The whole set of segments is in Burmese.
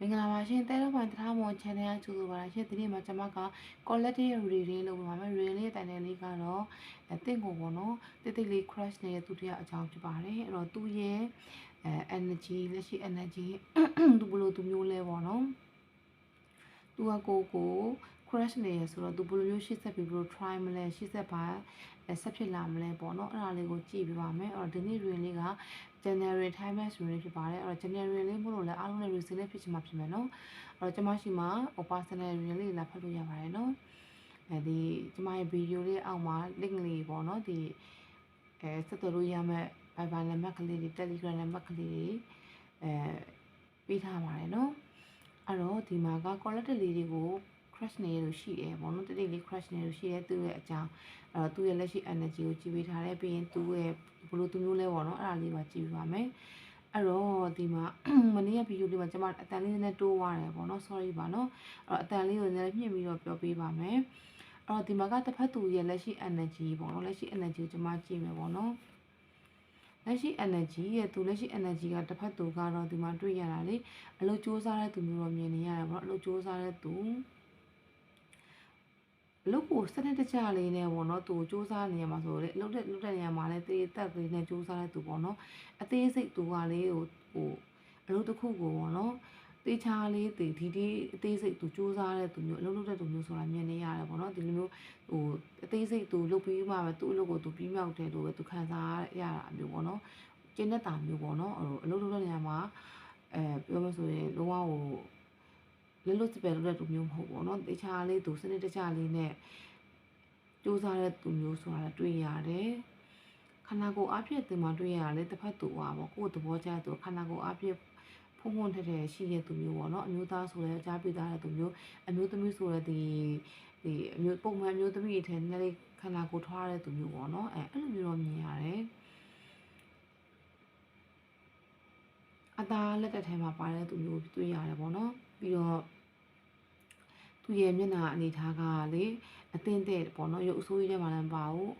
မင်္ဂလာပါရှင်တဲတော့ပိုင်းတထားမွန် channel ကကြိုဆိုပါရရှင်ဒီနေ့မှာကျွန်မက collective reading လုပ်ပါမယ် reading လေးတိုင်တယ်လေးကတော့အသင့်ကိုပေါ့နော်တိတ်တိတ်လေး crush နေတဲ့သူတရားအကြောင်းဖြစ်ပါတယ်အဲ့တော့သူ့ရဲ့အဲ energy လက်ရှိ energy သူဘယ်လိုသူမျိုးလဲပေါ့နော်သူကကိုကို crush နေရဆိုတော့သူဘယ်လိုမျိုးရှေ့ဆက်ပြီးဘယ်လို try မလဲရှေ့ဆက်ပါ ဆက်ဖြစ်လာမလဲပေါ့နော်အဲ့ဒါလေးကိုကြည့်ပြပါမယ်အဲ့တော့ဒီနေ့ reading လေးက January time match တွေဖြစ်ပါတယ်အဲ့တော့ January လေးမို့လို့လည်းအားလုံးလည်း resilience ဖြစ်ချင်မှာဖြစ်မယ်နော်အဲ့တော့ကျွန်မရှိမှာ personal reading လေးလာဖတ်လို့ရပါတယ်နော်အဲဒီကျွန်မရဲ့ video လေးအောက်မှာ link လေးပေါ့နော်ဒီအဲဆက်သွယ်လို့ရမယ့် Viber နံပါတ်ကလေးတွေ Telegram နံပါတ်ကလေးတွေအဲပေးထားပါတယ်နော်အဲ့တော့ဒီမှာက collective လေးတွေကို crush နေလို့ရှိတယ်ပေါ့နော်တတိလေး crush နေလို့ရှိတယ်သူ့ရဲ့အကြောင်းအဲ့တော့သူ့ရဲ့လက်ရှိ energy ကိုကြည့်ပေးထားတယ်ပြီးရင်သူ့ရဲ့ဘယ်လိုသူမျိုးလဲပေါ့နော်အဲ့ဒါလေးပါကြည့်ပြပါမယ်အဲ့တော့ဒီမှာမနေ့ကဗီဒီယိုလေးမှာကျွန်မအတန်လေးနဲ့တိုးသွားတယ်ပေါ့နော် sorry ပါနော်အဲ့တော့အတန်လေးကိုလည်းညှင့်ပြီးတော့ပြောပေးပါမယ်အဲ့တော့ဒီမှာကတစ်ဖက်သူရဲ့လက်ရှိ energy ပေါ့နော်လက်ရှိ energy ကိုကျွန်မကြည့်မယ်ပေါ့နော်လက်ရှိ energy ရဲ့သူလက်ရှိ energy ကတစ်ဖက်သူကတော့ဒီမှာတွေ့ရတာလေအလုပ်စူးစမ်းတဲ့သူမျိုးတော့မြင်နေရတယ်ပေါ့နော်အလုပ်စူးစမ်းတဲ့သူ အလုပ်ကိုစနစ်တကျလေးနဲ့ပေါ့နော်သူစူးစမ်းနေရမှာဆိုလေအလုပ်တဲ့လုပ်တဲ့နေရာမှာလည်းတေးတက်လေးနဲ့စူးစမ်းတဲ့သူပေါ့နော်အသေးစိတ်သူကလေးကိုဟိုအလုပ်တစ်ခုကိုပေါ့နော်တေးချာလေးတေဒီဒီအသေးစိတ်သူစူးစမ်းတဲ့သူမျိုးအလုပ်လုပ်တဲ့သူမျိုးဆိုတာမြင်နေရတယ်ပေါ့နော်ဒီလိုမျိုးဟိုအသေးစိတ်သူလုပ်ပြီးမှပဲသူ့အလုပ်ကိုသူပြီးမြောက်တယ်လို့ပဲသူခံစားရတာမျိုးပေါ့နော်ကျင်းတဲ့တာမျိုးပေါ့နော်ဟိုအလုပ်လုပ်တဲ့နေရာမှာအဲပြောမဆိုရင်လုံးဝဟို လွတ်လွတ်စပယ်လုပ်တဲ့သူမျိုးမဟုတ်ဘူးเนาะတေချာလေးသူစနစ်တကျလေးနဲ့စူးစမ်းတဲ့သူမျိုးဆိုတာတွေ့ရတယ်ခန္ဓာကိုယ်အဖြစ်တင်မှတွေ့ရတာလေတစ်ဖက်သူอ่ะပေါ့ကိုယ်သဘောကျတဲ့သူခန္ဓာကိုယ်အဖြစ်ဖုံဖုံထက်ထက်ရှိတဲ့သူမျိုးပေါ့เนาะအမျိုးသားဆိုလဲကြားပြသားတဲ့သူမျိုးအမျိုးသမီးဆိုလဲဒီဒီအမျိုးပုံမှန်အမျိုးသမီးတွေထဲနည်းလေးခန္ဓာကိုယ်ထွားတဲ့သူမျိုးပေါ့เนาะအဲအဲ့လိုမျိုးတော့မြင်ရတယ်အသားလက်တက်ထဲမှာပါတဲ့သူမျိုးတွေ့ရတယ်ပေါ့နော်ပြီးတော့ သူရဲ့မျက်နှာအနေထားကလေအသင့်တဲ့ပေါ့နော်ရုပ်အဆိုးကြီးထဲမှာလည်းမပါဘူး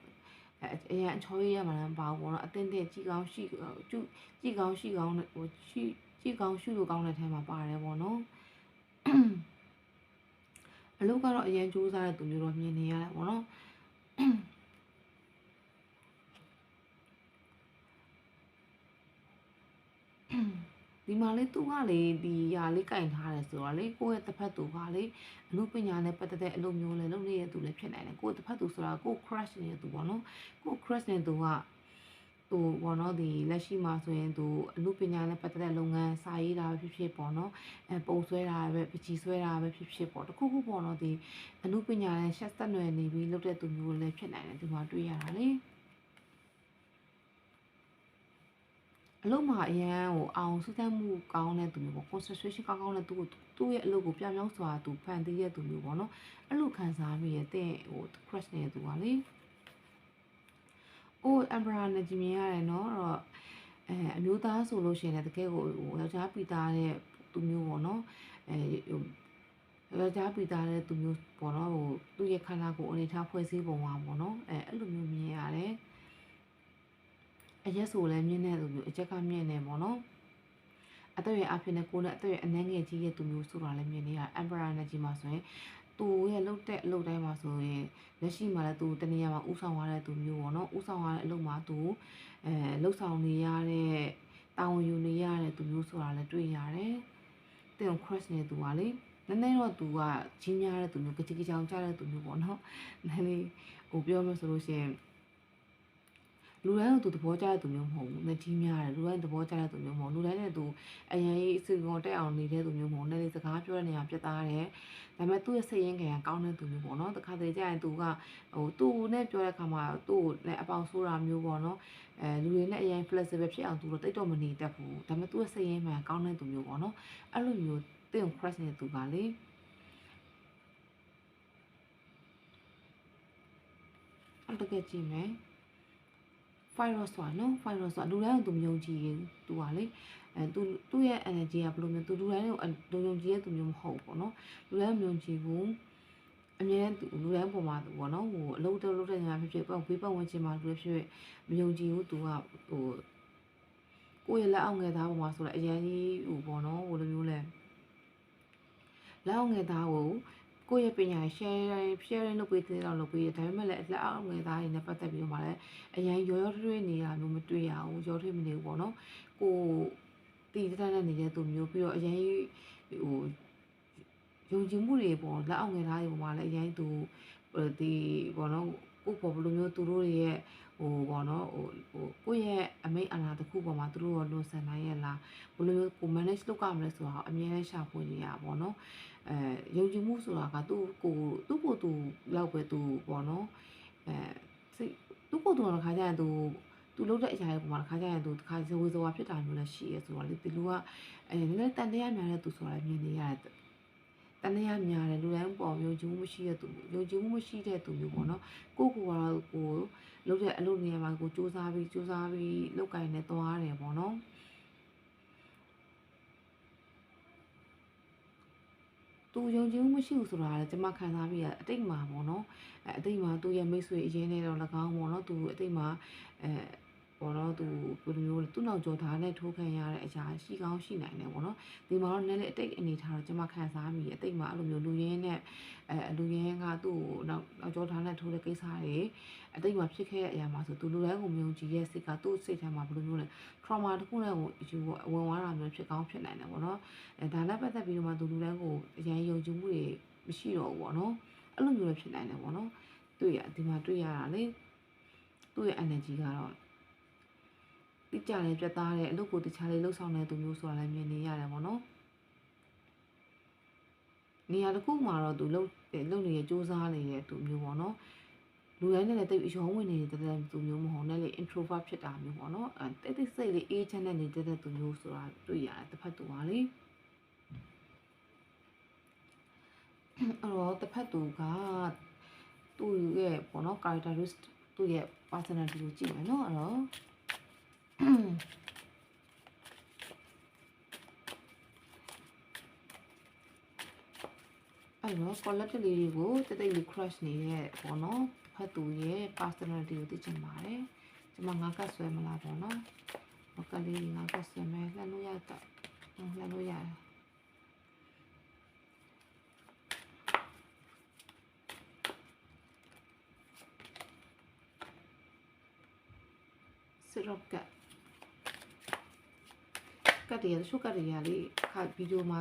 အဲအရင်အချောကြီးထဲမှာလည်းမပါဘူးပေါ့နော်အသင့်တဲ့ကြည်ကောင်းရှိကျကြည်ကောင်းရှိကောင်းဟိုရှိကြည်ကောင်းရှိလို့ကောင်းတဲ့ထဲမှာပါတယ်ပေါ့နော်အလုပ်ကတော့အရင်စူးစမ်းတဲ့သူမျိုးတော့မြင်နေရတယ်ပေါ့နော် ဒီမှာလေသူကလေဒီຢာလေးကင်ထားတယ်ဆိုတော့လေကိုယ့်ရဲ့တစ်ဖက်သူကလေအမှုပညာနဲ့ပတ်သက်တဲ့အလုပ်မျိုးလေလုပ်နေတဲ့သူလည်းဖြစ်နိုင်တယ်ကိုယ့်တစ်ဖက်သူဆိုတာကိုယ် crush နေတဲ့သူပေါ့နော်ကိုယ် crush နေတဲ့သူကသူပေါ့နော်ဒီလက်ရှိမှာဆိုရင်သူအမှုပညာနဲ့ပတ်သက်တဲ့လုပ်ငန်းစာရေးတာပဲဖြစ်ဖြစ်ပေါ့နော်အဲပုံဆွဲတာပဲပကြီးဆွဲတာပဲဖြစ်ဖြစ်ပေါ့တခုခုပေါ့နော်ဒီအမှုပညာနဲ့ရှက်သက်နွယ်နေပြီးလုပ်တဲ့သူမျိုးလည်းဖြစ်နိုင်တယ်ဒီမှာတွေ့ရတာလေ အလုပ်မှာအရန်ဟိုအောင်စူးစမ်းမှုကောင်းတဲ့သူမျိုးပေါ့ concentration ကောင်းကောင်းနဲ့သူ့ကိုသူ့ရဲ့အလုပ်ကိုပြောင်းပြောင်းစွာသူဖန်တီးတဲ့သူမျိုးပေါ့နော်အဲ့လိုခံစားမိရဲ့တဲ့ဟို crush နေတဲ့သူကလေအိုး umbrella နဲ့ကြည့်မြင်ရတယ်နော်အဲ့တော့အဲအမျိုးသားဆိုလို့ရှိရင်လည်းတကယ်ကိုဟိုယောက်ျားပီသားတဲ့သူမျိုးပေါ့နော်အဲဟိုယောက်ျားပီသားတဲ့သူမျိုးပေါ့နော်ဟိုသူ့ရဲ့ခန္ဓာကိုယ်အနေထားဖွဲ့စည်းပုံပါပေါ့နော်အဲအဲ့လိုမျိုးမြင်ရတယ် အရက်ဆိုလည်းမြင့်တဲ့သူမျိုးအချက်ကမြင့်နေပေါ့နော်အသက်အရွယ်အဖြစ်နဲ့ကိုယ်နဲ့အသက်အရွယ်အနှဲငယ်ကြီးရဲ့သူမျိုးဆိုတာလည်းမြင်နေရ Emperor Energy မှာဆိုရင်သူရဲ့လှုပ်တဲ့အလုပ်တိုင်းမှာဆိုရင်လက်ရှိမှာလည်းသူတနေရာမှာဥဆောင်ရတဲ့သူမျိုးပေါ့နော်ဥဆောင်ရတဲ့အလုပ်မှာသူအဲလှုပ်ဆောင်နေရတဲ့တာဝန်ယူနေရတဲ့သူမျိုးဆိုတာလည်းတွေ့ရတယ်။တင် crush နေသူကလေနည်းနည်းတော့သူကကြီးများတဲ့သူမျိုးကြကြကြောင်ကြတဲ့သူမျိုးပေါ့နော်။နည်းနည်းဟိုပြောမှဆိုလို့ရှိရင် လူတိုင်းကသူသဘောကျတဲ့သူမျိုးမဟုတ်ဘူး။လက်ကြီးများတယ်လူတိုင်းသဘောကျတဲ့သူမျိုးမဟုတ်လူတိုင်းနဲ့သူအရင်ကြီးစီကောင်တက်အောင်နေတဲ့သူမျိုးမဟုတ်။နည်းနည်းစကားပြောတဲ့နေရာပြတ်သားတယ်။ဒါပေမဲ့သူ့ရဲ့စိတ်ရင်းခံကောင်းတဲ့သူမျိုးပေါ့နော်။တခါတလေကျရင်သူကဟိုသူ့နဲ့ပြောတဲ့အခါမှာသူ့နဲ့အပေါင်ဆိုးတာမျိုးပေါ့နော်။အဲလူတွေနဲ့အရင် flexible ဖြစ်အောင်သူတို့တိတ်တော့မနေတတ်ဘူး။ဒါပေမဲ့သူ့ရဲ့စိတ်ရင်းမှန်ကောင်းတဲ့သူမျိုးပေါ့နော်။အဲ့လိုမျိုးတင် crush နေတဲ့သူကလေအဲ့တကယ်ကြည့်မယ်။ virus ဆိုတာနော် virus ဆိုတာလူတိုင်းကိုသူမယုံကြည်ဘူးသူကလေအဲသူသူ့ရဲ့ energy ကဘယ်လိုမျိုးသူလူတိုင်းကိုလူယုံကြည်တဲ့သူမျိုးမဟုတ်ဘူးပေါ့နော်လူတိုင်းမယုံကြည်ဘူးအမြဲတမ်းလူတိုင်းပုံမှာသူပေါ့နော်ဟိုအလုပ်တော့လုပ်တဲ့နေရာဖြစ်ဖြစ်ပေါ့ဘေးပတ်ဝန်းကျင်မှာလူတွေဖြစ်မယုံကြည်ဘူးသူကဟိုကိုယ့်ရဲ့လက်အောက်ငယ်သားပုံမှာဆိုတော့အရင်ကြီးဟိုပေါ့နော်ဟိုလိုမျိုးလဲလက်အောင်ငယ်သားကို ကိုယ့်ရဲ့ပညာ share sharing လုပ်ပေးတဲ့တော့လုပ်ပေးတယ်ဒါပေမဲ့လည်းလက်အောင်ငယ်သားတွေနဲ့ပတ်သက်ပြီးတော့မှလည်းအရင်ရောရောထွေးနေတာမျိုးမတွေ့ရဘူးရောထွေးမနေဘူးပေါ့နော်ကိုတည်တတ်တဲ့နေတဲ့သူမျိုးပြီးတော့အရင်ဟိုယုံကြည်မှုတွေပေါ့လက်အောင်ငယ်သားတွေပေါ်မှာလည်းအရင်သူဒီပေါ့နော်ကိုပေါ်ဘယ်လိုမျိုးသူတို့တွေရဲ့ ဟိုပေါ့နော်ဟိုဟိုကိုယ့်ရဲ့အမိတ်အနာတစ်ခုပေါ်မှာသူတို့ရောလွန်ဆန်နိုင်ရဲ့လားဘယ်လိုမျိုးကို manage လုပ်ရမလဲဆိုတာအမြဲတမ်းရှာဖွေနေရပါပေါ့နော်အဲယုံကြည်မှုဆိုတာကသူ့ကိုသူ့ကိုသူလောက်ပဲသူပေါ့နော်အဲစိတ်သူ့ကိုသူတော့ခါကြရင်သူသူလုပ်တဲ့အရာတွေပေါ်မှာခါကြရင်သူတစ်ခါဇဝေဇဝါဖြစ်တာမျိုးလည်းရှိရဲဆိုတော့လေဒီလူကအဲနည်းနည်းတန်တရားများတဲ့သူဆိုတာမြင်နေရတယ်တန်တရားများတယ်လူတိုင်းပေါ်ယုံကြည်မှုမရှိတဲ့သူယုံကြည်မှုမရှိတဲ့သူမျိုးပေါ့နော်ကိုကိုကတော့ကို လုပ်တဲ့အလုပ်နေရာမှာကိုစူးစမ်းပြီးစူးစမ်းပြီးလောက်ကင်နေသွားတယ်ပေါ့နော်သူယုံကြည်မှုမရှိဘူးဆိုတာလည်းကျွန်မခံစားပြီးရအတိတ်မှာပေါ့နော်အဲအတိတ်မှာသူရဲ့မိတ်ဆွေအရင်နဲ့တော့၎င်းပေါ့နော်သူအတိတ်မှာအဲ ပေါ့နော်သူဘယ်လိုမျိုးလဲသူ့နောက်ကျော်သားနဲ့ထိုးခံရတဲ့အရာရှိကောင်းရှိနိုင်တယ်ပေါ့နော်ဒီမှာတော့နည်းနည်းအတိတ်အနေထားတော့ကျွန်မခံစားမိအတိတ်မှာအဲ့လိုမျိုးလူရင်းနဲ့အဲလူရင်းကသူ့ကိုနောက်နောက်ကျော်သားနဲ့ထိုးတဲ့ကိစ္စတွေအတိတ်မှာဖြစ်ခဲ့တဲ့အရာမှာဆိုသူလူတိုင်းကိုမြုံကြည်ရဲ့စိတ်ကသူ့စိတ်ထဲမှာဘယ်လိုမျိုးလဲ trauma တစ်ခုနဲ့ကိုယူဝင်သွားတာမျိုးဖြစ်ကောင်းဖြစ်နိုင်တယ်ပေါ့နော်အဲဒါနဲ့ပတ်သက်ပြီးတော့မှသူလူတိုင်းကိုအရင်ယုံကြည်မှုတွေမရှိတော့ဘူးပေါ့နော်အဲ့လိုမျိုးလည်းဖြစ်နိုင်တယ်ပေါ့နော်တွေ့ရဒီမှာတွေ့ရတာလေသူ့ရဲ့ energy ကတော့ တိကျတယ်ပြတ်သားတဲ့အလုပ်ကိုတခြားလေးလှုပ်ဆောင်တဲ့သူမျိုးဆိုတာလည်းမြင်နေရတယ်ပေါ့နော်နေရာတစ်ခုမှာတော့သူလှုပ်လှုပ်နေတဲ့စူးစမ်းနေတဲ့သူမျိုးပေါ့နော်လူတိုင်းနဲ့လည်းတိတ်ရုံးဝင်နေတဲ့သူမျိုးမဟုတ်နဲ့လေ introvert ဖြစ်တာမျိုးပေါ့နော်အဲတိတ်တိတ်စိတ်လေးအေးချမ်းတဲ့နေတဲ့သူမျိုးဆိုတာတွေ့ရတယ်တစ်ဖက်သူပါလေအဲ့တော့တစ်ဖက်သူကသူ့ရဲ့ပေါ့နော် characteristic သူ့ရဲ့ personality ကိုကြည့်မယ်နော်အဲ့တော့ အဲ့တော့ collective လေးတွေကိုတိတ်တိတ်လေး crush နေတဲ့ပေါ့နော်ဖတ်သူရဲ့ personality ကိုသိချင်ပါတယ်ကျွန်မငါကဆွဲမလားပေါ့နော်ဟောကလေးငါကဆွဲမယ်လှမ်းလို့ရတော့လှမ်းလို့ရတယ်စရော့ကက တ်တည်းရရှုကတ်တည်းရလေးခါဗီဒီယိုမှာ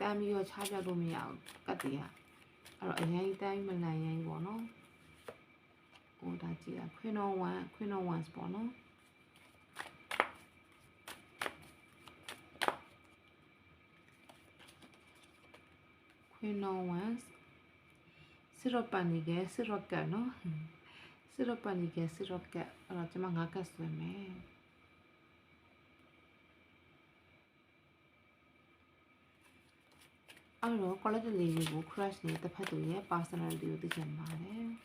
တမ်းပြီးတော့ချပြလို့မရဘူးကတ်တည်းရအဲ့တော့အရင်တိုင်းမလန်ရင်ပေါ့နော်ဟိုဒါကြည့်ရခွင်းတော့1ခွင်းတော့1ပေါ့နော်ခွင်းတော့1စစ်တော့ပန်နေခဲ့စစ်တော့ကတ်နော်စစ်တော့ပန်နေခဲ့စစ်တော့ကတ်အဲ့တော့ကျွန်မငါကတ်ဆွဲမယ် အဲ့တော့ quality လေးကို crush နေတဲ့တစ်ဖက်သူရဲ့ personality ကိုသိချင်ပါတယ်။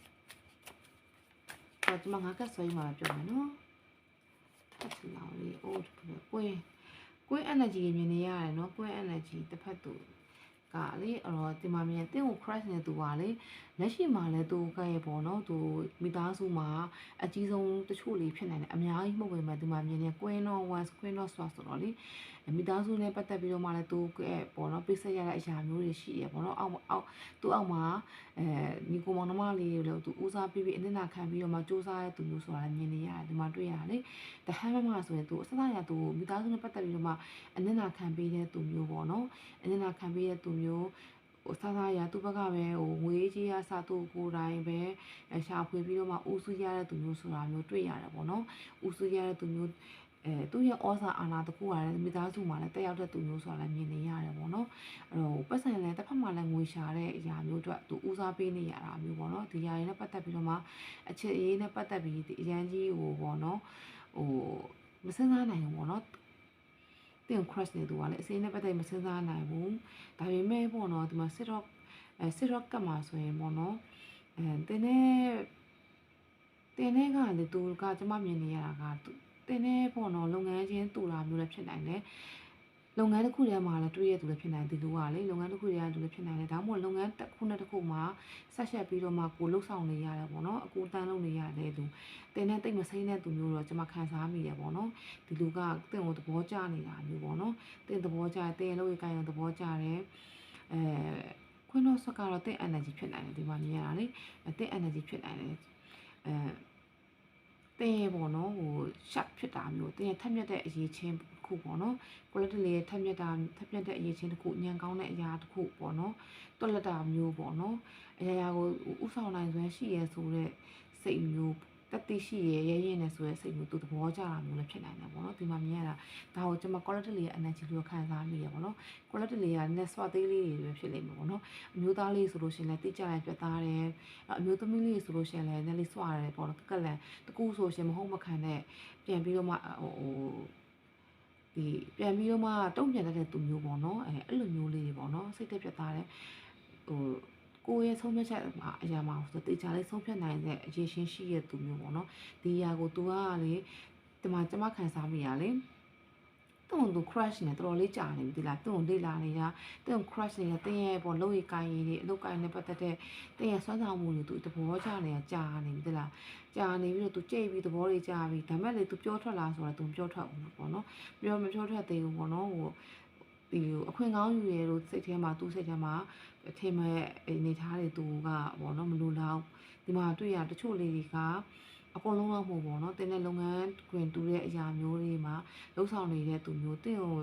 တော့ဒီမှာငါကဆွဲမှာပြောမယ်နော်။ထပ်ချင်အောင်လေးအိုးကိုယ်ကိုယ် energy မြင်နေရတယ်နော်ကိုယ် energy တစ်ဖက်သူကလေအဲ့တော့ဒီမှာမြင်တင်းကို crush နေသူပါလေလက်ရှိမှာလည်းသူကရဲ့ပေါ့နော်သူမိသားစုမှာအကြီးဆုံးတချို့လေးဖြစ်နိုင်တယ်အများကြီးမဟုတ်ပေမဲ့ဒီမှာမြင်နေ queen of wands queen of swords ဆိုတော့လေ မိသားစုနဲ့ပတ်သက်ပြီးတော့မှလည်းသူကဲပေါ့နော်ပိတ်ဆက်ရတဲ့အရာမျိုးတွေရှိရပေါ့နော်အောက်အောက်သူအောက်မှာအဲညီကိုမောင်နှမလေးတွေလည်းသူဦးစားပေးပြီးအနစ်နာခံပြီးတော့မှစူးစမ်းတဲ့သူမျိုးဆိုတာလည်းမြင်နေရတယ်ဒီမှာတွေ့ရတယ်လေတဟမ်းမမဆိုရင်သူအစစရသူမိသားစုနဲ့ပတ်သက်ပြီးတော့မှအနစ်နာခံပေးတဲ့သူမျိုးပေါ့နော်အနစ်နာခံပေးတဲ့သူမျိုးဟိုစားစားရသူ့ဘက်ကပဲဟိုငွေကြီးရစသူ့ကိုယ်တိုင်ပဲရှာဖွေပြီးတော့မှဦးစုရတဲ့သူမျိုးဆိုတာမျိုးတွေ့ရတယ်ပေါ့နော်ဦးစုရတဲ့သူမျိုး အဲသူ့ရဲ့ဩဇာအာဏာတခုကလည်းမိသားစုမှာလည်းတက်ရောက်တဲ့သူမျိုးဆိုတာလည်းမြင်နေရတယ်ပေါ့နော်အဲ့တော့ပတ်စံလည်းတစ်ဖက်မှာလည်းငွေရှာတဲ့အရာမျိုးအတွက်သူဦးစားပေးနေရတာမျိုးပေါ့နော်ဒီຢာတွေနဲ့ပတ်သက်ပြီးတော့မှအချစ်အေးနဲ့ပတ်သက်ပြီးဒီအရန်ကြီးဟိုပေါ့နော်ဟိုမစင်းစားနိုင်ဘူးပေါ့နော်တင် crush နေသူကလည်းအစိမ်းနဲ့ပတ်သက်မစင်းစားနိုင်ဘူးဒါပေမဲ့ပေါ့နော်ဒီမှာ sit rock အဲ sit rock ကမှာဆိုရင်ပေါ့နော်အဲတင်းနဲ့တင်းနဲ့ကလေသူကကျမမြင်နေရတာက တင်နေပေါ့နော်လုပ်ငန်းချင်းတူတာမျိုးလည်းဖြစ်နိုင်တယ်လုပ်ငန်းတစ်ခုထဲမှာလည်းတွေ့ရသူလည်းဖြစ်နိုင်ဒီလိုကလေလုပ်ငန်းတစ်ခုထဲကသူလည်းဖြစ်နိုင်တယ်ဒါမှမဟုတ်လုပ်ငန်းတစ်ခုနဲ့တစ်ခုမှာဆက်ဆက်ပြီးတော့မှကိုလှုပ်ဆောင်နေရတယ်ပေါ့နော်အကူတန်းလုပ်နေရတယ်သူတင်တဲ့တိတ်မစိမ့်တဲ့သူမျိုးတော့ကျွန်မခံစားမိရပေါ့နော်ဒီလူကတင့်ကိုသဘောကျနေတာမျိုးပေါ့နော်တင့်သဘောကျတဲ့လုပ်ရကိုင်ရသဘောကျတယ်အဲခွင်းတော့ဆက်ကတော့တဲ့ energy ဖြစ်နိုင်တယ်ဒီမှာမြင်ရတာလေတဲ့ energy ဖြစ်နိုင်တယ်အဲ တဲ့ရပေါ့နော်ဟို sharp ဖြစ်တာမျိုးတဲ့ရထက်မြက်တဲ့အရေးချင်းတစ်ခုပေါ့နော် quality လေးထက်မြက်တာထက်မြက်တဲ့အရေးချင်းတစ်ခုညံကောင်းတဲ့အရာတစ်ခုပေါ့နော်တွက်လက်တာမျိုးပေါ့နော်အရာရာကိုဥဆောင်နိုင်စွမ်းရှိရဲဆိုတဲ့စိတ်မျိုး တက်တိရှိရဲရဲရဲနဲ့ဆိုရဲစိတ်မျိုးသူသဘောကျတာမျိုးလည်းဖြစ်နိုင်တယ်ပေါ့နော်ဒီမှာမြင်ရတာဒါကိုကျွန်မ quality လေးရဲ့ energy လို့ခံစားမိရပေါ့နော် quality လေးက net swat သေးလေးတွေပဲဖြစ်လိမ့်မယ်ပေါ့နော်အမျိုးသားလေးဆိုလို့ရှိရင်လည်းတိကျတဲ့ပြတ်သားတယ်အမျိုးသမီးလေးဆိုလို့ရှိရင်လည်းနည်းလေးစွာတယ်ပေါ့နော်ကက်လန်တကူဆိုရှင်မဟုတ်မခံတဲ့ပြန်ပြီးတော့မှဟိုဒီပြန်ပြီးတော့မှတုံ့ပြန်တတ်တဲ့သူမျိုးပေါ့နော်အဲအဲ့လိုမျိုးလေးတွေပေါ့နော်စိတ်သက်ပြတ်သားတယ်ဟို ကိုယ့်ရဲ့ဆုံးဖြတ်ချက်မှာအရာမှာဆိုတေချာလေးဆုံးဖြတ်နိုင်တဲ့အရေးရှင်းရှိရဲ့သူမျိုးပေါ့နော်ဒီအရာကို तू ကလေဒီမှာကျမခံစားမိရလေတုံသူ crush နဲ့တော်တော်လေးကြာနေပြီဒီလားတုံလေးလာနေတာတုံ crush နေတဲ့တင်းရဲ့ပေါ့လုံးရီကိုင်းရီတွေအလုပ်ကိုင်းနဲ့ပတ်သက်တဲ့တင်းရဲ့ဆွမ်းဆောင်မှုတွေသူတဘောကြနေတာကြာနေပြီဒီလားကြာနေပြီးတော့သူကြိတ်ပြီးသဘောတွေကြာပြီဒါမဲ့လေသူပြောထွက်လာဆိုတော့သူပြောထွက်ဘူးပေါ့နော်ပြောမပြောထွက်သေးဘူးပေါ့နော်ဟိုဒီအခွင့်ကောင်းယူရလို့စိတ်ထဲမှာသူ့စိတ်ထဲမှာ အထင်မဲ့အနေထားတွေသူကပေါ့နော်မလိုလောက်ဒီမှာတွေ့ရတချို့လေးတွေကအကုန်လုံးတော့မဟုတ်ပေါ့နော်တင်းတဲ့လုပ်ငန်းတွင်တူတဲ့အရာမျိုးတွေမှာလှုပ်ဆောင်နေတဲ့သူမျိုးတင်းကို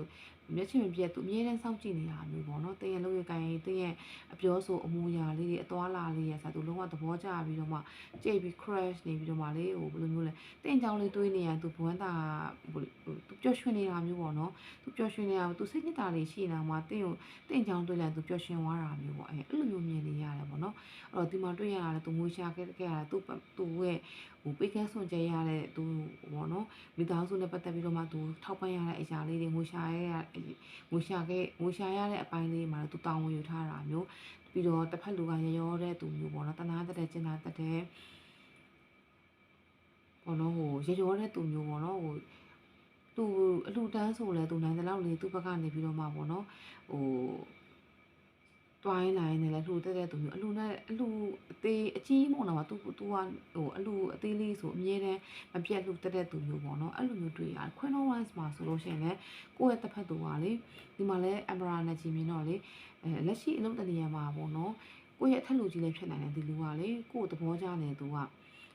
မျက်ချင်မပြတ်သူအမြဲတမ်းစောင့်ကြည့်နေတာမျိုးပေါ့နော်တင်းရဲ့လုပ်ရကိုင်ရင်တင်းရဲ့အပြောဆိုအမူအရာလေးတွေအသွာလာလေးရဆာသူလုံးဝသဘောကျပြီးတော့မှကြိတ်ပြီး crash နေပြီးတော့မှလေဟိုဘယ်လိုမျိုးလဲတင်းချောင်းလေးတွေးနေရသူဘဝန်းတာသူပျော်ရွှင်နေတာမျိုးပေါ့နော်သူပျော်ရွှင်နေတာသူစိတ်ညစ်တာတွေရှိနေတာမှာတင်းကိုတင်းချောင်းတွေးလိုက်သူပျော်ရွှင်သွားတာမျိုးပေါ့အဲအဲ့လိုမျိုးမြင်နေရတယ်ပေါ့နော်အဲ့တော့ဒီမှာတွေ့ရတာလေသူငွေရှာခဲ့ခဲ့ရတာသူသူရဲ့ဟိုပိတ်ကန်းစွန်ကြဲရတဲ့သူဘောနော်မိသားစုနဲ့ပတ်သက်ပြီးတော့မှသူထောက်ပံ့ရတဲ့အရာလေးတွေငွေရှာရတဲ့ငွေရှာခဲ့ငွေရှာရတဲ့အပိုင်းလေးမှာသူတောင်းဝင်ယူထားတာမျိုးပြီးတော့တစ်ဖက်လူကရရောတဲ့သူမျိုးပေါ့နော်တနာတက်တဲ့ကျင်နာတက်တဲ့ဘောနော်ဟိုရရောတဲ့သူမျိုးပေါ့နော်ဟိုသူအလှတန်းဆိုလဲသူနိုင်တဲ့လောက်လေးသူ့ဘက်ကနေပြီးတော့မှပေါ့နော်ဟို တွိုင်းလာရင်းနဲ့လည်းလှူတဲ့တဲ့သူမျိုးအလှူနဲ့အလှူအသေးအကြီးမဟုတ်တော့ပါ तू तू ကဟိုအလှူအသေးလေးဆိုအမြဲတမ်းမပြတ်လှူတဲ့တဲ့သူမျိုးပေါ့နော်အဲ့လိုမျိုးတွေ့ရတယ်ခွင်းလုံး rice မှာဆိုလို့ရှိရင်လည်းကိုယ့်ရဲ့တစ်ဖက်သူကလေဒီမှာလည်း emperor နဲ့ကြီးမြင်တော့လေအဲလက်ရှိအလုံးတနေရာမှာပေါ့နော်ကိုယ့်ရဲ့အထက်လူကြီးလည်းဖြစ်နိုင်တယ်ဒီလူကလေကိုယ့်သဘောကျနေသူက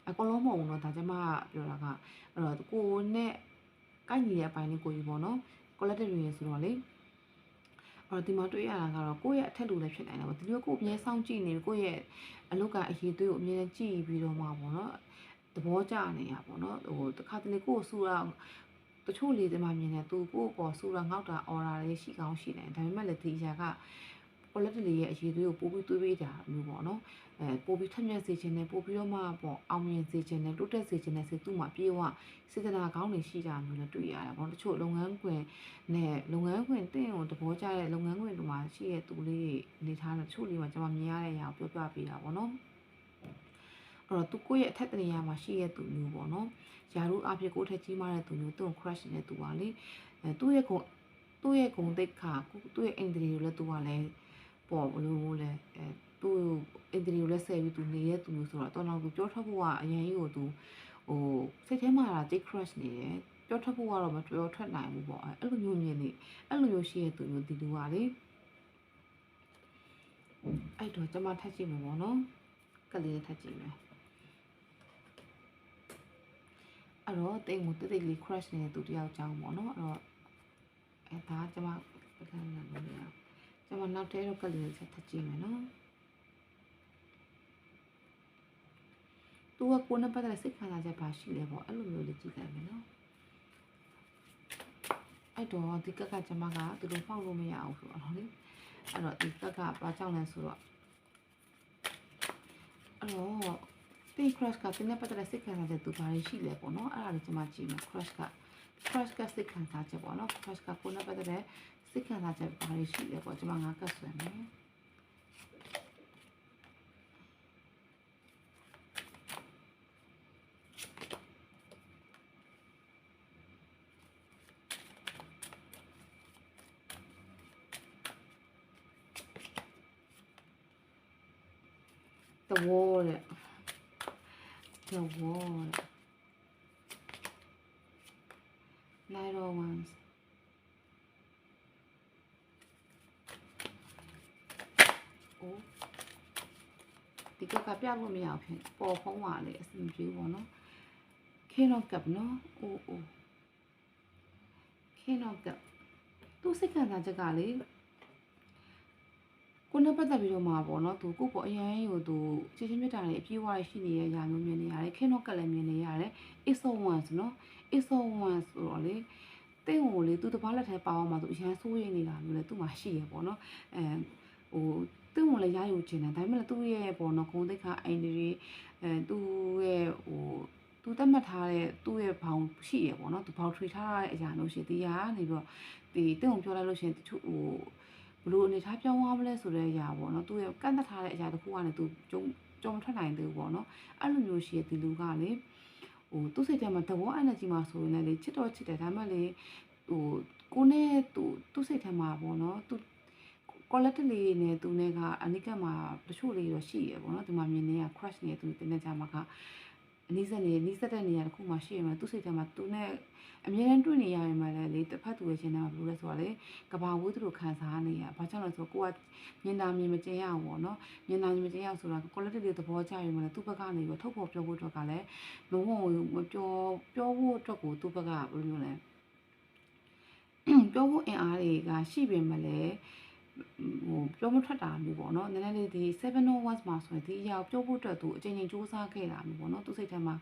အကောလုံးမဟုတ်ဘူးနော်ဒါကျမပြောတာကအဲ့တော့ကိုနဲ့ကိုက်ညီတဲ့အပိုင်းလေးကိုယူပေါ့နော် collective ရင်းဆိုတော့လေ အော်ဒီမှာတွေ့ရတာကတော့ကိုယ့်ရဲ့အထက်လူလည်းဖြစ်နိုင်တယ်ပေါ့ဒီလိုကိုယ်အမြဲစောင့်ကြည့်နေကိုယ့်ရဲ့အလုပ်ကအရေးသွေးကိုအမြဲကြည့်ပြီးတော့မှပေါ့နော်သဘောကျနေရပေါ့နော်ဟိုတခါတလေကိုယ်ဆူတာတချို့လေဒီမှာမြင်တယ်သူကိုယ့်ပေါ်ဆူတာငေါက်တာအော်တာလေးရှိကောင်းရှိတယ်ဒါပေမဲ့လည်းဒီအရာက quality လေးရဲ့အရေးသွေးကိုပို့ပြီးသွေးပေးတာမျိုးပေါ့နော် အဲပို့ပြီးထက်မြက်စေခြင်းနဲ့ပို့ပြီးတော့မှပေါ့အောင်မြင်စေခြင်းနဲ့တိုးတက်စေခြင်းနဲ့စိတ်သူ့မှာပြေဝစေတနာကောင်းနေရှိတာမျိုးလည်းတွေ့ရတာပေါ့တချို့လုပ်ငန်းခွင်နဲ့လုပ်ငန်းခွင်တင့်ကိုသဘောကျတဲ့လုပ်ငန်းခွင်တွေမှာရှိတဲ့သူလေးနေထားတဲ့တချို့လေးမှာကျွန်မမြင်ရတဲ့အရာကိုပြောပြပေးတာပေါ့နော်အဲ့တော့သူကိုယ့်ရဲ့အထက်တနေရာမှာရှိတဲ့သူမျိုးပေါ့နော်ယာရုအဖြစ်ကိုယ်ထက်ကြီးမားတဲ့သူမျိုးသူ့ကို crush နေတဲ့သူပါလေအဲသူ့ရဲ့ကိုသူ့ရဲ့ဂုံတိတ်ခါသူ့ရဲ့အင်္ဂလိပ်ကိုလည်းသူကလည်းပေါ့ဘလို့မို့လဲအဲ သူ့အင်္ဂလိပ်ကိုလည်းဆယ်ပြီးသူနေတဲ့သူမျိုးဆိုတော့တော်တော်သူပြောထွက်ဖို့ကအရင်ကြီးကိုသူဟိုစိတ်ထဲမှာတိတ် crush နေတယ်ပြောထွက်ဖို့ကတော့မပြောထွက်နိုင်ဘူးပေါ့အဲ့လိုမျိုးမြင်နေအဲ့လိုမျိုးရှိရဲ့သူမျိုးဒီလူကလေအဲ့တော့ကျွန်မထပ်ကြည့်မှာပေါ့နော်ကလေးထပ်ကြည့်မယ်အဲ့တော့တိတ်ကိုတိတ်လေး crush နေတဲ့သူတယောက်ကြောင်းပေါ့နော်အဲ့တော့အဲဒါကျွန်မပထမနာမည်ရကျွန်မနောက်တဲတော့ကလေးဆက်ထပ်ကြည့်မယ်နော် သူကကိုယ်နဲ့ပတ်သက်တဲ့စိတ်ခံစားချက်ပါရှိလဲပေါ့အဲ့လိုမျိုးလေးကြည့်လိုက်မယ်နော်အဲ့တော့ဒီကက်ကကျွန်မကသူတို့ဖောက်လို့မရအောင်ဆိုတော့လေအဲ့တော့ဒီကက်ကဘာကြောင့်လဲဆိုတော့အဲ့တော့ဒီ crush ကတင်းနဲ့ပတ်သက်တဲ့စိတ်ခံစားချက်သူဘာတွေရှိလဲပေါ့နော်အဲ့ဒါလေးကျွန်မကြည့်မယ် crush က crush ကစိတ်ခံစားချက်ပေါ့နော် crush ကကိုယ်နဲ့ပတ်သက်တဲ့စိတ်ခံစားချက်ဘာတွေရှိလဲပေါ့ကျွန်မငါကတ်ဆွဲမယ် တဝေါ်တဲ့ the wall little ones အိုးဒီကကပြလို့မရအောင်ဖြစ်ပေါ်ဖုံးပါလေအဆင်ပြေပေါ့နော်ခင်းတော့ကပ်နော်အိုးအိုးခင်းတော့ကပ်သူစိတ်ခံစားချက်ကလေ ကိုနဲ့ပတ်သက်ပြီးတော့မှာပေါ့နော်သူကိုပေါ့အရင်ကိုသူချစ်ချင်းမြတ်တာတွေအပြည့်အဝရှိနေရရာမျိုးမြင်နေရတယ်ခင်းတော့ကပ်လည်းမြင်နေရတယ် ISO 1နော် ISO 1ဆိုတော့လေတင့်ကိုလေသူတပားလက်ထဲပါအောင်မှာသူအရန်ဆိုးရနေတာမျိုးလေသူ့မှာရှိရပေါ့နော်အဲဟိုတင့်ကိုလည်းရယူချင်တယ်ဒါပေမဲ့လည်းသူ့ရဲ့ပေါ့နော်ဂုံတိတ်ခအိမ်တွေအဲသူ့ရဲ့ဟိုသူတတ်မှတ်ထားတဲ့သူ့ရဲ့ဘောင်ရှိရပေါ့နော်သူဘောင်ထွေထားတဲ့အရာမျိုးရှိသေးရနေပြီးတော့ဒီတင့်ကိုပြောလိုက်လို့ရှိရင်တချို့ဟိုဘ လို့အနေထားပြောင်းသွားမလဲဆိုတဲ့အရာပေါ့နော်သူ့ရဲ့ကန့်သက်ထားတဲ့အရာတစ်ခုကနေသူကြုံကြုံထွက်နိုင်သေးဘူးပေါ့နော်အဲ့လိုမျိုးရှိရဒီလူကလေဟိုသူ့စိတ်ထဲမှာသဘော energy မှာဆိုရင်လည်းလေချစ်တော့ချစ်တယ်ဒါပေမဲ့လေဟိုကိုနဲ့သူသူ့စိတ်ထဲမှာပေါ့နော်သူ quality လေးနဲ့သူနဲ့ကအနိကမှာတချို့လေးတော့ရှိရပေါ့နော်ဒီမှာမြင်နေရ crush နေသူတင်တဲ့ကြမှာကအ နည်းစက်နေနီးစက်တဲ့နေရာတစ်ခုမှာရှိရမှာသူ့စိတ်ထဲမှာသူနဲ့အမြဲတမ်းတွေ့နေရရင်မှလည်းလေတစ်ဖက်သူရဲ့ရှင်ထဲမှာဘယ်လိုလဲဆိုတော့လေကဘာဝိုးသူတို့ခံစားနေရဘာကြောင့်လဲဆိုတော့ကိုကမြင်တာမြင်မကျင်ရအောင်ပေါ့နော်မြင်တာမြင်မကျင်ရအောင်ဆိုတာ quality လေးသဘောကျရင်မှလည်းသူ့ဘက်ကနေပြီးထုတ်ဖို့ပြောဖို့အတွက်ကလည်းလုံးဝမပြောပြောဖို့အတွက်ကိုသူ့ဘက်ကဘယ်လိုမျိုးလဲပြောဖို့အင်အားတွေကရှိပေမဲ့လည်း ဟိုပြောမထွက်တာမျိုးပေါ့နော်နည်းနည်းလေးဒီ701မှာဆိုရင်ဒီအရာကိုပြောဖို့အတွက်သူအချိန်ချင်းစူးစမ်းခဲ့တာမျိုးပေါ့နော်သူစိတ်ထဲမှာ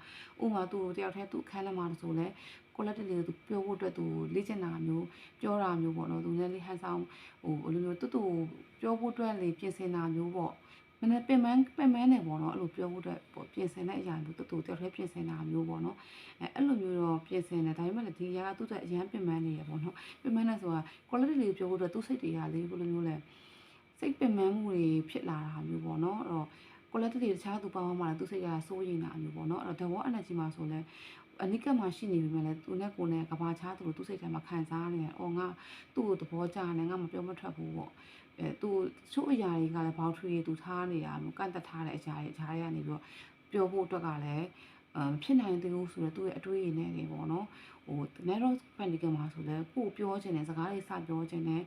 ဥမာသူတယောက်တည်းသူခန်းထဲမှာဆိုလဲ quality လေးကိုသူပြောဖို့အတွက်သူလေ့ကျင့်တာမျိုးပြောတာမျိုးပေါ့နော်သူနည်းနည်းလေးဟန်ဆောင်ဟိုဘယ်လိုမျိုးတူတူပြောဖို့အတွက်လေပြင်ဆင်တာမျိုးပေါ့ မနေ့ပင်မန်းပင်မန်းနေပေါ့နော်အဲ့လိုပြောဖို့အတွက်ပေါ့ပြင်ဆင်တဲ့အရာမျိုးတူတူတယောက်တည်းပြင်ဆင်တာမျိုးပေါ့နော်အဲအဲ့လိုမျိုးတော့ပြင်ဆင်တယ်ဒါပေမဲ့လည်းဒီအရာကသူ့အတွက်အရန်ပင်မန်းနေရပေါ့နော်ပင်မန်းနေဆိုတာ quality လေးပြောဖို့အတွက်သူ့စိတ်တွေကလေဘယ်လိုမျိုးလဲစိတ်ပင်ပန်းမှုတွေဖြစ်လာတာမျိုးပေါ့နော်အဲ့တော့ quality တွေတခြားသူပေါင်းမှလည်းသူစိတ်ကစိုးရိမ်တာမျိုးပေါ့နော်အဲ့တော့ the energy မှာဆိုလဲအနိကမှာရှိနေပြီမဲ့လည်းသူနဲ့ကိုယ်နဲ့ကဘာချားသူတို့သူစိတ်ထဲမှာခံစားနေတယ်။အော်ငါသူ့ကိုသဘောကျနေငါမပြောမထွက်ဘူးပေါ့။ အဲသူချို့အရာတွေကလည်းဘောက်ထရီတွေသူထားနေတာမျိုးကန့်သက်ထားတဲ့အရာတွေအခြားတွေကနေပြီးတော့ပြောဖို့အတွက်ကလည်းအမ်ဖြစ်နိုင်သေးဘူးဆိုတော့သူ့ရဲ့အတွေးရည်နဲ့တွေပေါ့နော်ဟို narrow panic မှာဆိုလဲကိုပြောချင်တယ်စကားတွေစပြောချင်တယ်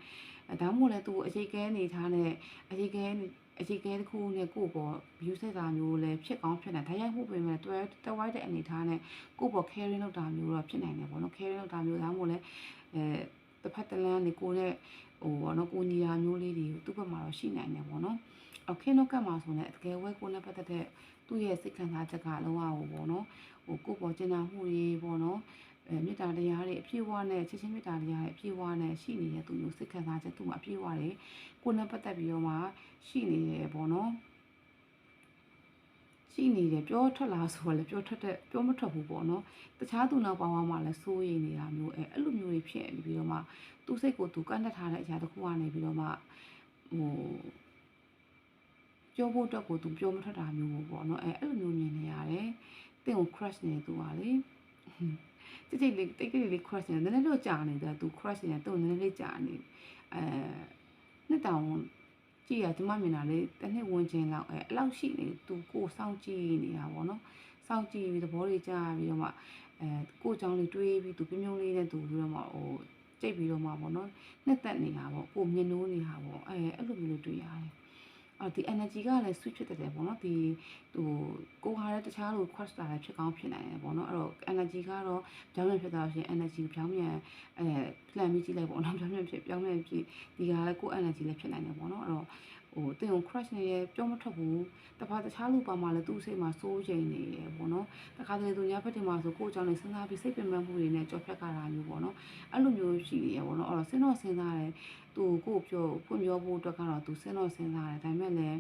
အဲဒါမှမဟုတ်လဲသူအရေးကဲနေထားတဲ့အရေးကဲအရေးကဲတစ်ခုနဲ့ကိုပေါ့ view ဆက်တာမျိုးလဲဖြစ်ကောင်းဖြစ်နိုင်ဒါရိုက်မှုပြင်မဲ့တွဲတဝိုက်တဲ့အနေထားနဲ့ကိုပေါ့ caring လုပ်တာမျိုးတော့ဖြစ်နိုင်တယ်ပေါ့နော် caring လုပ်တာမျိုးဒါမှမဟုတ်လဲအဲတစ်ဖက်တစ်လမ်းနေကိုနဲ့ ဟိုပေါ့နော်ကိုညီရာမျိုးလေးတွေသူ့ဘက်မှာတော့ရှိနိုင်တယ်ပေါ့နော်အခင်းတော့ကတ်မှာဆိုရင်တကယ်ဝဲကိုနဲ့ပတ်သက်တဲ့သူ့ရဲ့စိတ်ခံစားချက်ကလုံးဝဟိုပေါ့နော်ဟိုကိုပေါ်ကျင်နာမှုတွေပေါ့နော်အဲမေတ္တာတရားတွေအပြည့်အဝနဲ့ချစ်ချင်းမေတ္တာတရားတွေအပြည့်အဝနဲ့ရှိနေတဲ့သူမျိုးစိတ်ခံစားချက်သူ့မှာအပြည့်အဝတွေကိုနဲ့ပတ်သက်ပြီးတော့မှရှိနေတယ်ပေါ့နော် ရှိနေတယ်ပြောထွက်လာဆိုတော့လည်းပြောထွက်တဲ့ပြောမထွက်ဘူးပေါ့နော်တခြားသူနောက်ပေါင်းမှလည်းစိုးရိမ်နေတာမျိုးအဲအဲ့လိုမျိုးတွေဖြစ်နေပြီးတော့မှသူ့စိတ်ကိုသူကန့်တက်ထားတဲ့အရာတစ်ခုကနေပြီးတော့မှဟိုပြောဖို့အတွက်ကိုသူပြောမထွက်တာမျိုးပေါ့နော်အဲအဲ့လိုမျိုးမြင်နေရတယ်တင့်ကို crush နေသူပါလေတိတ်တိတ်လေးတိတ်တိတ်လေး crush နေနည်းနည်းတော့ကြာနေတာသူ crush နေသူ့နည်းနည်းလေးကြာနေအဲနှစ်တောင် ကြည့်ရဒီမှမြင်တာလေတစ်နှစ်ဝင်ချင်းလောက်အဲအဲ့လောက်ရှိနေသူကိုစောင့်ကြည့်နေတာပေါ့နော်စောင့်ကြည့်ပြီးသဘောတွေကြားပြီးတော့မှအဲကိုเจ้าလေးတွေးပြီးသူပြုံးပြုံးလေးနဲ့သူပြီးတော့မှဟိုကြိတ်ပြီးတော့မှပေါ့နော်နှစ်သက်နေတာပေါ့ကိုမြင်နိုးနေတာပေါ့အဲအဲ့လိုမျိုးတွေ့ရတယ် အော်ဒီ energy ကလည်း switch ဖြစ်တတ်တယ်ပေါ့နော်ဒီဟိုကိုဟာတဲ့တခြားလို crush တာလည်းဖြစ်ကောင်းဖြစ်နိုင်တယ်ပေါ့နော်အဲ့တော့ energy ကတော့ပြောင်းပြန်ဖြစ်သွားလို့ရှိရင် energy ပြောင်းပြန်အဲ plan ပြီးကြည့်လိုက်ပေါ့နော်ပြောင်းပြန်ဖြစ်ပြောင်းပြန်ဖြစ်ဒီကလည်းကို energy လည်းဖြစ်နိုင်တယ်ပေါ့နော်အဲ့တော့ ဟိုတင်ကို crush နေရပြောမထွက်ဘူးတခါတခြားလူပါမှလည်းသူ့စိတ်မှာစိုးရိမ်နေရပေါ့နော်တခါတလေသူညဘက်တင်မှာဆိုကိုယ့်အကြောင်းလေးစဉ်းစားပြီးစိတ်ပင်ပန်းမှုတွေနဲ့ကြော်ဖြတ်ကြတာမျိုးပေါ့နော်အဲ့လိုမျိုးရှိနေရပေါ့နော်အဲ့တော့စဉ်းတော့စဉ်းစားတယ်သူကိုပြောဖွင့်ပြောဖို့အတွက်ကတော့သူစဉ်းတော့စဉ်းစားတယ်ဒါပေမဲ့လည်း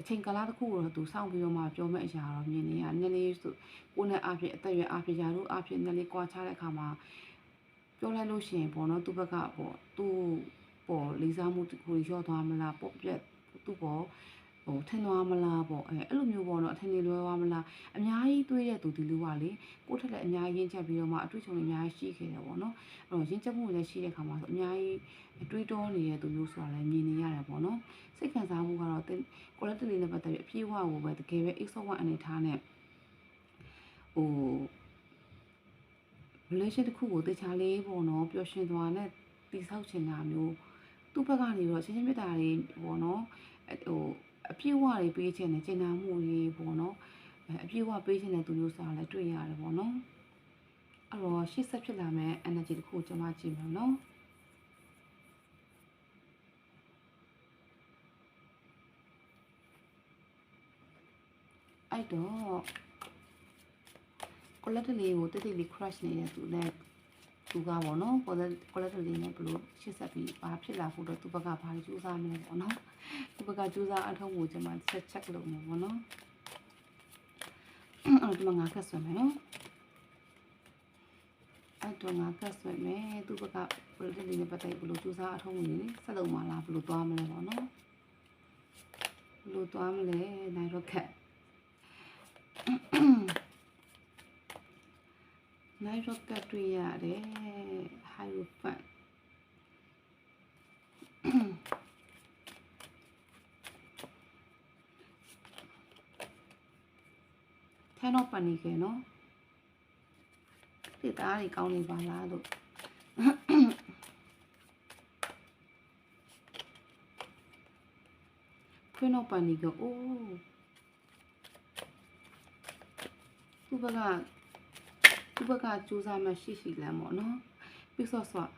အချိန်ကာလတစ်ခုတော့သူစောင့်ပြီးတော့မှပြောမဲ့အရာတော့မြင်နေရနည်းနည်းဆိုကိုယ်နဲ့အဖြစ်အသက်အရွယ်အဖြစ်ယာတို့အဖြစ်နည်းနည်းကွာခြားတဲ့အခါမှာပြောလိုက်လို့ရှိရင်ပေါ့နော်သူ့ဘက်ကပေါ့သူ့ ပေါ်လေးစားမှုကိုရော့သွားမလားပေါ့ပြက်သူ့ပေါ်ဟိုထင်သွားမလားပေါ့အဲအဲ့လိုမျိုးပေါ့နော်အထင်ကြီးလွဲသွားမလားအများကြီးတွေးတဲ့သူဒီလူကလေကိုယ့်ထက်လည်းအများကြီးရင်းချက်ပြီးတော့မှအတွေ့အကြုံတွေအများကြီးရှိခဲ့တယ်ပေါ့နော်အဲ့တော့ရင်းချက်မှုတွေလည်းရှိတဲ့ခါမှာဆိုအများကြီးတွေးတောနေတဲ့သူမျိုးဆိုတာလည်းမြင်နေရတယ်ပေါ့နော်စိတ်ခံစားမှုကတော့ကိုလက်တလေးနဲ့ပတ်သက်ပြီးအပြည့်အဝကိုပဲတကယ်ပဲ X1 အနေထားနဲ့ဟို relation တစ်ခုကိုတေချာလေးပေါ့နော်ပျော်ရွှင်သွားနဲ့တိဆောက်ချင်တာမျိုး သူ့ဘက်ကနေပြီးတော့ချင်းချင်းမြတ်တာတွေပေါ့နော်အဲဟိုအပြည့်အဝတွေပေးခြင်းနဲ့ကျင်နာမှုတွေပေါ့နော်အဲအပြည့်အဝပေးခြင်းနဲ့သူမျိုးစားလည်းတွေ့ရတယ်ပေါ့နော်အဲ့တော့ရှေ့ဆက်ဖြစ်လာမယ့် energy တစ်ခုကိုကျွန်မကြည့်မယ်နော်အဲ့တော့ collector လေးကိုတိတ်တိတ်လေး crush နေတဲ့သူနဲ့ သူကပေါ့နော် collector လေးနဲ့ဘလို့ရှစ်ဆက်ပြီးဘာဖြစ်လာဖို့တော့သူဘက်ကဘာလို့ကြိုးစားမလဲပေါ့နော်သူဘက်ကကြိုးစားအထောက်ဖို့ကျွန်မချက် check လုပ်နေပေါ့နော်အဲ့တော့ငါကဆွဲမယ်နော်အဲ့တော့ငါကဆွဲမယ်သူဘက်က collector လေးနဲ့ပတ်သက်ဘလို့ကြိုးစားအထောက်ဖို့နေဆက်လုပ်မှလားဘလို့သွားမလဲပေါ့နော်ဘလို့သွားမလဲနိုင်တော့ခက် night rocket တွေ့ရတယ် hierophant ထဲတော့ပန်နေခဲ့နော်ဒီသားတွေကောင်းနေပါလားလို့ခွင်းတော့ပန်နေကြအိုးသူ့ဘက်က သူ့ဘက်ကစူးစမ်းမှရှိရှိလမ်းပေါ့နော်ပြီးဆော့ဆော့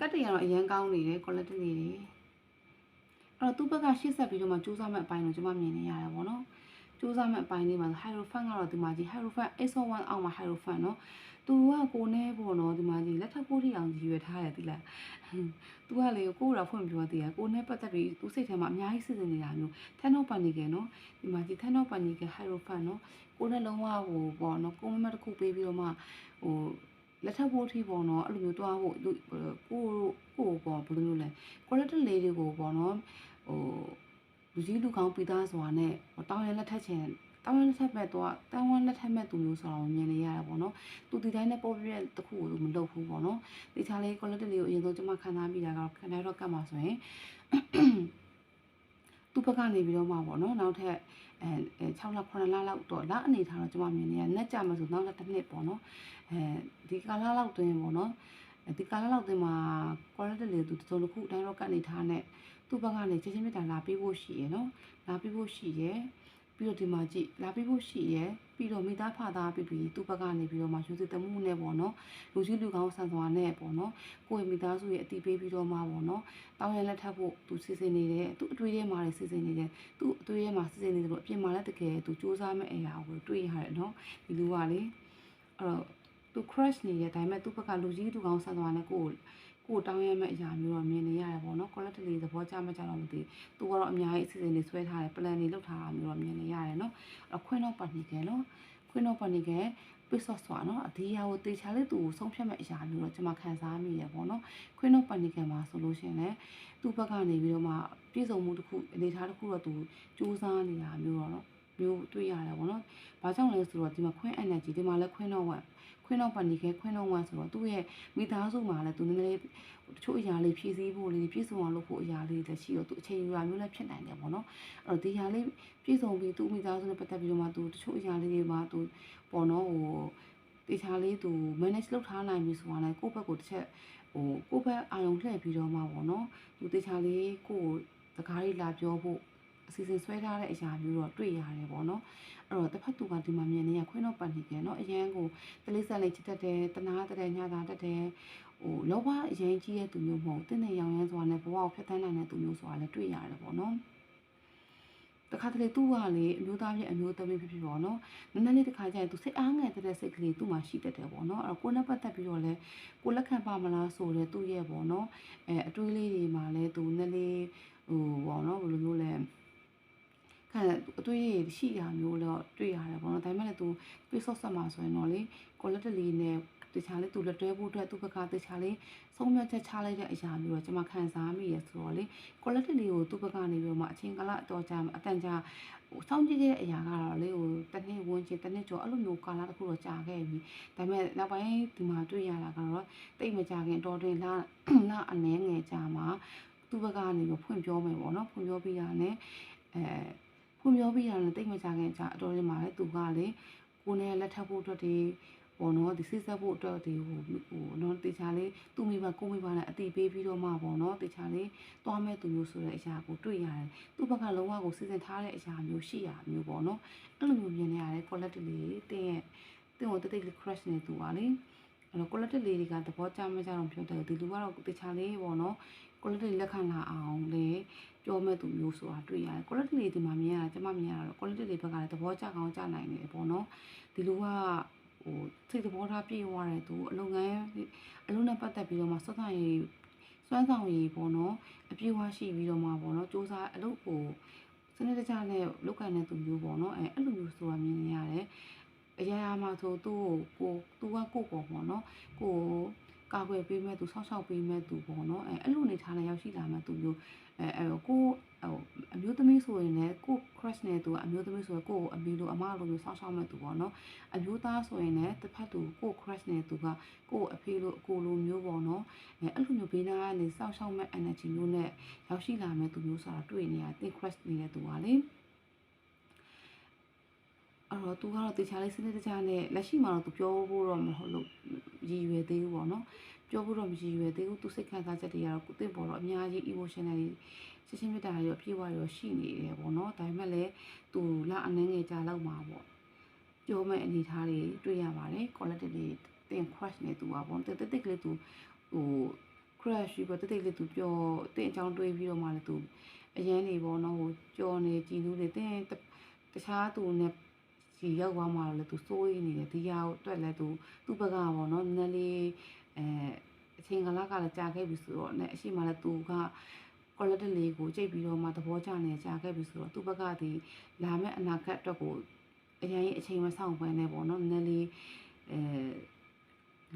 ကတ်တရတော့အရန်ကောင်းနေတယ် quality နေတယ်အဲ့တော့သူ့ဘက်ကရှေ့ဆက်ပြီးတော့မှစူးစမ်းမဲ့အပိုင်းကိုကျွန်မမြင်နေရတယ်ပေါ့နော် စူးစမ်းမဲ့အပိုင်းလေးမှာဟိုက်ရိုဖန်ကတော့ဒီမှာကြီးဟိုက်ရိုဖန် SO1 အောက်မှာဟိုက်ရိုဖန်နော်သူကကိုနဲ့ပေါ့နော်ဒီမှာကြီးလက်ထပ်ကိုတိအောင်ကြီးရွယ်ထားတယ်ဒီလားသူကလေကိုတော့ဖွင့်ပြောသေးတယ်ကိုနဲ့ပတ်သက်ပြီးသူစိတ်ထဲမှာအများကြီးစဉ်းစားနေတာမျိုးထန်တော့ပန်နေကနော်ဒီမှာကြီးထန်တော့ပန်နေကဟိုက်ရိုဖန်နော်ကိုနဲ့လုံးဝဟိုပေါ့နော်ကိုမမတစ်ခုပေးပြီးတော့မှဟိုလက်ထပ်ဖို့ထိပေါ့နော်အဲ့လိုမျိုးတွားဖို့ကိုကိုကိုပေါ့ဘယ်လိုမျိုးလဲ quality လေးတွေကိုပေါ့နော်ဟို လူကြီးလူကောင်းပြီးသားစွာနဲ့တောင်းရလက်ထက်ချင်တောင်းရလက်ထက်မဲ့တော့တောင်းရလက်ထက်မဲ့သူမျိုးဆိုတော့မြင်နေရတာပေါ့နော်သူဒီတိုင်းနဲ့ပေါ်ပြတဲ့တခုကိုမလုပ်ဘူးပေါ့နော်ဒီချာလေး quality လေးကိုအရင်ဆုံးကျွန်မခံစားမိတာကတော့ခဏတော့ကတ်မှာဆိုရင်သူ့ဘက်ကနေပြီးတော့မှပေါ့နော်နောက်ထပ်အဲ6လ9လလောက်တော့လအနေထားတော့ကျွန်မမြင်နေရနဲ့ကြမှာဆိုနောက်တစ်နှစ်ပေါ့နော်အဲဒီကာလလောက်တွင်ပေါ့နော်ဒီကာလလောက်တွင်မှာ quality လေးသူတော်တော်ခုအတိုင်းတော့ကတ်နေထားနဲ့ သူ့ဘက်ကနေချင်းချင်းမြတ်တာလာပေးဖို့ရှိရယ်နော်လာပေးဖို့ရှိရယ်ပြီးတော့ဒီမှာကြည့်လာပေးဖို့ရှိရယ်ပြီးတော့မိသားဖသားပြီးပြီးသူ့ဘက်ကနေပြီးတော့မှယူစစ်တမှုနဲ့ပေါ့နော်လူကြီးလူကောင်းဆန်စွာနဲ့ပေါ့နော်ကိုယ့်ရဲ့မိသားစုရဲ့အတီးပေးပြီးတော့မှပေါ့နော်တောင်းရလက်ထပ်ဖို့သူစီစဉ်နေတယ်သူအတွေ့ထဲမှာစီစဉ်နေတယ်သူအတွေ့ထဲမှာစီစဉ်နေတယ်လို့အပြင်မှာလည်းတကယ်သူစူးစမ်းမဲ့အရာကိုတွေ့ရတယ်နော်ဒီလူကလေအဲ့တော့သူ crush နေရဲ့ဒါပေမဲ့သူ့ဘက်ကလူကြီးလူကောင်းဆန်စွာနဲ့ကိုယ့် ကိုတောင်းရမယ့်အရာမျိုးတော့မြင်နေရတယ်ပေါ့နော် quality လေးသဘောကျမှကြတော့မသိသူကတော့အများကြီးအစီအစဉ်တွေဆွဲထားတယ် plan တွေလုပ်ထားတာမျိုးတော့မြင်နေရတယ်နော်အခွင့်တော့ပတ်နေကြနော်ခွင့်တော့ပတ်နေကြပစ်ဆော့ဆွာနော်အဒီယာကိုတေချာလေးသူကိုဆုံးဖြတ်မဲ့အရာမျိုးတော့ကျွန်မခံစားမိရပေါ့နော်ခွင့်တော့ပတ်နေကြမှာဆိုလို့ရှိရင်လည်းသူ့ဘက်ကနေပြီးတော့မှပြည်စုံမှုတစ်ခုအနေထားတစ်ခုတော့သူစူးစမ်းနေတာမျိုးတော့နော်မျိုးတွေ့ရတယ်ပေါ့နော်။ဘာကြောင့်လဲဆိုတော့ဒီမှာခွင်း energy ဒီမှာလည်းခွင်းတော့ဝက် ခွင်းတော့ပန်နေခဲခွင်းတော့ဝက်ဆိုတော့သူ့ရဲ့မိသားစုမှာလည်းသူနည်းနည်းလေးတချို့အရာလေးဖြည့်ဆည်းဖို့လေးပြည့်စုံအောင်လုပ်ဖို့အရာလေးတွေရှိတော့သူအချိန်ယူရမျိုးလည်းဖြစ်နိုင်တယ်ပေါ့နော်အဲ့တော့ဒီအရာလေးပြည့်စုံပြီးသူ့မိသားစုနဲ့ပတ်သက်ပြီးတော့မှသူတချို့အရာလေးတွေမှာသူပေါ့နော်ဟိုတေချာလေးသူ manage လုပ်ထားနိုင်ပြီဆိုတာလည်းကိုယ့်ဘက်ကိုတစ်ချက်ဟိုကိုယ့်ဘက်အာရုံလှည့်ပြီးတော့မှပေါ့နော်သူတေချာလေးကိုယ်စကားလေးလာပြောဖို့ အစီအစဉ်ဆွဲထားတဲ့အရာမျိုးတော့တွေ့ရတယ်ပေါ့နော်အဲ့တော့တစ်ဖက်သူကဒီမှာမြင်နေရခွင်းတော့ပတ်နေပြန်နော်အရန်ကိုတလေးဆက်လေးချစ်တတ်တယ်တနာတတဲ့ညတာတတ်တယ်ဟိုလောဘအရင်ကြီးတဲ့သူမျိုးမဟုတ်တင့်တဲ့ရောင်ရမ်းစွာနဲ့ဘဝကိုဖျက်ဆီးနိုင်တဲ့သူမျိုးဆိုတာလည်းတွေ့ရတယ်ပေါ့နော်တခါတလေသူ့ကလေအမျိုးသားဖြစ်အမျိုးသမီးဖြစ်ဖြစ်ပေါ့နော်နည်းနည်းလေးတခါကျရင်သူစိတ်အားငယ်တဲ့စိတ်ကလေးသူ့မှာရှိတတ်တယ်ပေါ့နော်အဲ့တော့ကိုယ်နဲ့ပတ်သက်ပြီးတော့လဲကိုလက်ခံပါမလားဆိုတဲ့သူ့ရဲ့ပေါ့နော်အဲအတွေးလေးတွေမှာလဲသူနည်းနည်းဟိုပေါ့နော်ဘယ်လိုမျိုးလဲ ခံအတွေ့ရရှိရမျိုးတော့တွေ့ရတယ်ပေါ့နော်ဒါပေမဲ့လည်းသူပြစ်ဆော့ဆက်မှာဆိုရင်တော့လေ quality လေးနဲ့တခြားလေးသူလက်တွဲဖို့အတွက်သူ့ဘက်ကတခြားလေးဆုံးဖြတ်ချက်ချလိုက်တဲ့အရာမျိုးတော့ကျွန်မခံစားမိရဆိုတော့လေ quality လေးကိုသူ့ဘက်ကနေပြီးတော့မှအချင်းကလအတော်ကြာအတန်ကြာဟိုစောင့်ကြည့်တဲ့အရာကတော့လေဟိုတစ်နှစ်ဝန်းကျင်တစ်နှစ်ကျော်အဲ့လိုမျိုးကာလတစ်ခုတော့ကြာခဲ့ပြီဒါပေမဲ့နောက်ပိုင်းဒီမှာတွေ့ရတာကတော့တိတ်မကြခင်တော်တင်လာလာအနှဲငယ်ကြာမှာသူ့ဘက်ကနေပြီးဖွင့်ပြောမယ်ပေါ့နော်ဖွင့်ပြောပြီးတာနဲ့အဲ ဖွင့်ပြောပြီးတာနဲ့တိတ်မကြခင်ကြာအတော်လေးမှာလေသူကလေကိုနဲ့လက်ထပ်ဖို့အတွက်ဒီဟပေါ့နော်ဒီစစ်ဆက်ဖို့အတွက်ဒီဟိုဟိုနော်တေချာလေးသူ့မိဘကိုမိဘနဲ့အတိပေးပြီးတော့မှပေါ့နော်တေချာလေးတွားမဲ့သူမျိုးဆိုတဲ့အရာကိုတွေ့ရတယ်သူ့ဘက်ကလုံးဝကိုစီစဉ်ထားတဲ့အရာမျိုးရှိရမျိုးပေါ့နော်အဲ့လိုမျိုးမြင်နေရတယ် quality လေးတင်းရဲ့တင်းကိုတိတ်တိတ်လေး crush နေသူပါလေအဲ့တော့ quality လေးတွေကသဘောကျမကြတော့ပြောတယ်ဒီလူကတော့တေချာလေးပေါ့နော် quality လက်ခံလာအောင်လေ ပြောမဲ့သူမျိုးဆိုတာတွေ့ရတယ် quality လေးဒီမှာမြင်ရတာကျွန်မမြင်ရတာတော့ quality လေးဘက်ကလည်းသဘောကျကောင်းကျနိုင်တယ်ပေါ့နော်ဒီလူကဟိုစိတ်သဘောထားပြည့်ဝတယ်သူအလုပ်ငန်းအလုပ်နဲ့ပတ်သက်ပြီးတော့မှစောစောရေးစွမ်းဆောင်ရည်ပေါ့နော်အပြည့်အဝရှိပြီးတော့မှပေါ့နော်စူးစမ်းအလုပ်ကိုစနစ်တကျနဲ့လုပ်ကိုင်တဲ့သူမျိုးပေါ့နော်အဲအဲ့လိုမျိုးဆိုတာမြင်နေရတယ်အရာရာမှာဆိုသူ့ကိုကိုသူကကိုယ့်ပေါ်ပေါ့နော်ကိုယ် ကာကွယ်ပေးမဲ့သူဆောက်ရှောက်ပေးမဲ့သူပေါ့နော်အဲအဲ့လိုနေထားလိုက်ရောက်ရှိလာမဲ့သူမျိုးအဲအဲ့တော့ကိုဟိုအမျိုးသမီးဆိုရင်လည်းကို crush နဲ့သူကအမျိုးသမီးဆိုရင်ကိုကိုအမီလိုအမလိုမျိုးဆောက်ရှောက်မဲ့သူပေါ့နော်အမျိုးသားဆိုရင်လည်းတစ်ဖက်သူကို crush နဲ့သူကကိုအဖေလိုအကိုလိုမျိုးပေါ့နော်အဲအဲ့လိုမျိုးဘေးနားကနေဆောက်ရှောက်မဲ့ energy မျိုးနဲ့ရောက်ရှိလာမဲ့သူမျိုးဆိုတာတွေ့နေရတင် crush နေတဲ့သူပါလေ အဲ့တော့သူကတော့တေချာလေးစနစ်တကျနဲ့လက်ရှိမှာတော့သူပြောဖို့တော့မဟုတ်လို့ရည်ရွယ်သေးဘူးပေါ့နော်ပြောဖို့တော့မရည်ရွယ်သေးဘူးသူစိတ်ခံစားချက်တွေကတော့ကိုယ်တင်ပေါ်တော့အများကြီး emotional တွေရှင်းရှင်းမြတ်တာရောအပြည့်အဝရောရှိနေတယ်ပေါ့နော်ဒါပေမဲ့လည်းသူလာအနှင်းငယ်ကြာလောက်မှာပေါ့ပြောမဲ့အနေထားတွေတွေ့ရပါတယ် quality တွေတင် crush နေသူပါပေါ့တိတ်တိတ်ကလေးသူဟို crush ပြီးတော့တိတ်တိတ်လေးသူပြောတင်အကြောင်းတွေးပြီးတော့မှလည်းသူအရန်နေပေါ့နော်ဟိုကြော်နေကြည်လူတွေတင်တခြားသူနဲ့ ဒီရောက်သွားမှတော့လေသူစိုးရိမ်နေတယ်ဒီဟာကိုအတွက်လဲသူသူ့ဘက်ကပေါ့နော်နည်းနည်းလေးအဲအချိန်ကလကလည်းကြာခဲ့ပြီဆိုတော့နဲ့အရှိမှလည်းသူက quality လေးကိုကြိတ်ပြီးတော့မှသဘောကျနေကြာခဲ့ပြီဆိုတော့သူ့ဘက်ကဒီလာမဲ့အနာဂတ်အတွက်ကိုအရင်အချိန်မဆောင်ဘဲနဲ့ပေါ့နော်နည်းနည်းလေးအဲ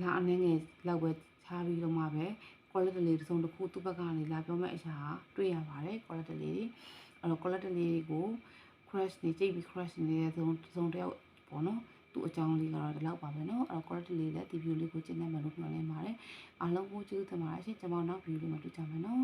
လာအနေငယ်လောက်ပဲချားပြီးတော့မှပဲ quality လေးတစ်စုံတစ်ခုသူ့ဘက်ကနေလာပြောမဲ့အရာတွေ့ရပါတယ် quality လေးအဲ့တော့ quality လေးကို crush နေကြိတ်ပြီး crush နေတဲ့သုံးသုံးတယောက်ပေါ့နော်သူ့အကြောင်းလေးကတော့ဒီလောက်ပါပဲเนาะအဲ့တော့ quality လေးလည်းဒီ view လေးကိုကျင့်နေမယ်လို့ပြောနေပါတယ်အားလုံးကိုကျေးဇူးတင်ပါတယ်ရှင်ကျွန်မနောက် view လေးမှာတွေ့ကြမယ်เนาะ